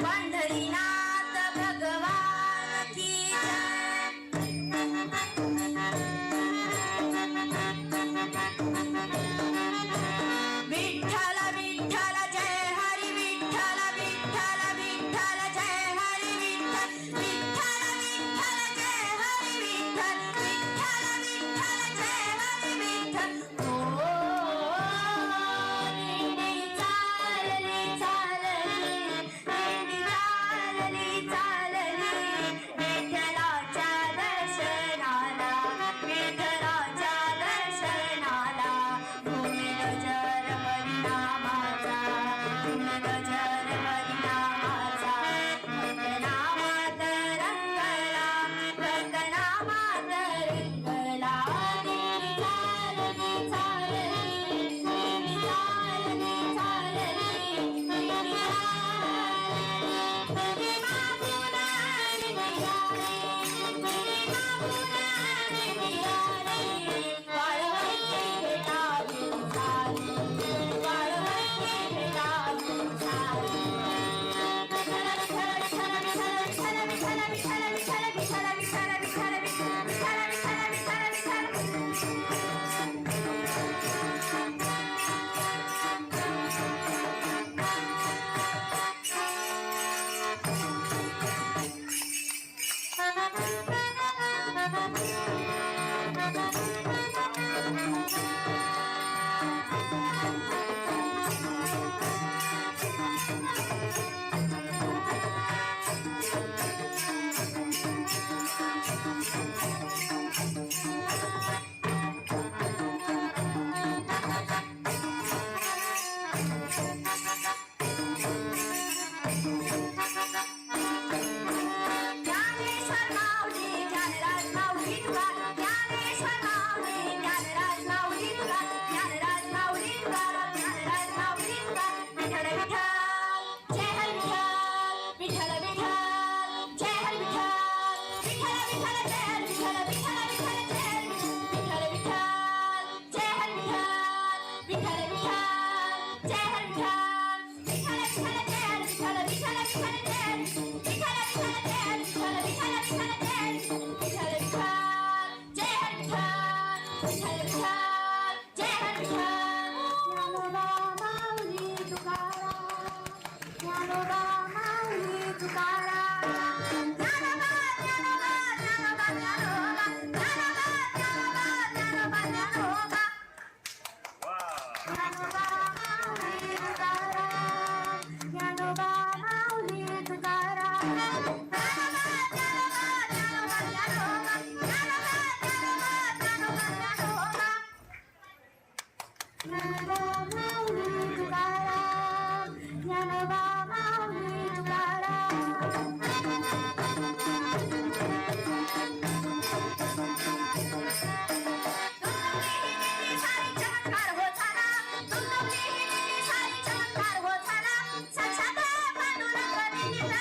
Bandarina.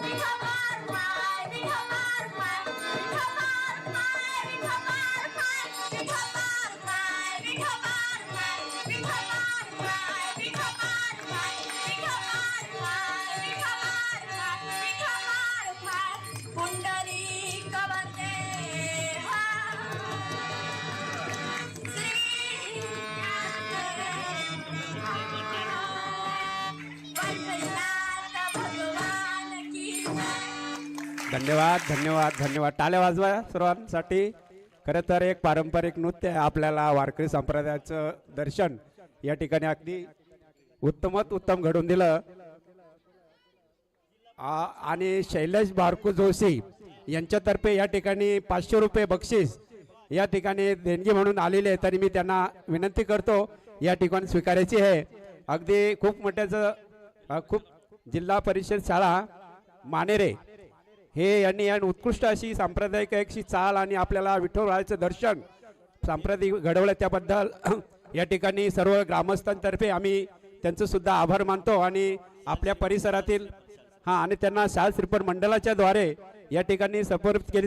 We have धन्यवाद धन्यवाद धन्यवाद. टाळ्या वाजवा सर्वांसाठी. खरं तर एक पारंपरिक नृत्य आहे आपल्याला वारकरी संप्रदायाचं दर्शन. या ठिकाणी अगदी उत्तमत उत्तम घडून दिलं. आणि शैलेश भारकू जोशी यांच्यातर्फे या ठिकाणी पाचशे रुपये बक्षीस या ठिकाणी देणगी म्हणून आलेले तरी मी त्यांना विनंती करतो या ठिकाणी स्वीकारायची आहे. अगदी खूप मोठ्याचं खूप जिल्हा परिषद शाळा मानेरे हे यांनी आणि उत्कृष्ट अशी सांप्रदायिक अशी चाल आणि आपल्याला विठ्ठलरायाचं दर्शन सांप्रदायिक घडवलं त्याबद्दल या ठिकाणी सर्व ग्रामस्थांतर्फे आम्ही त्यांचं सुद्धा आभार मानतो आणि आपल्या परिसरातील हां आणि त्यांना शाल श्रीपण मंडळाच्याद्वारे या ठिकाणी सपोर्ट केली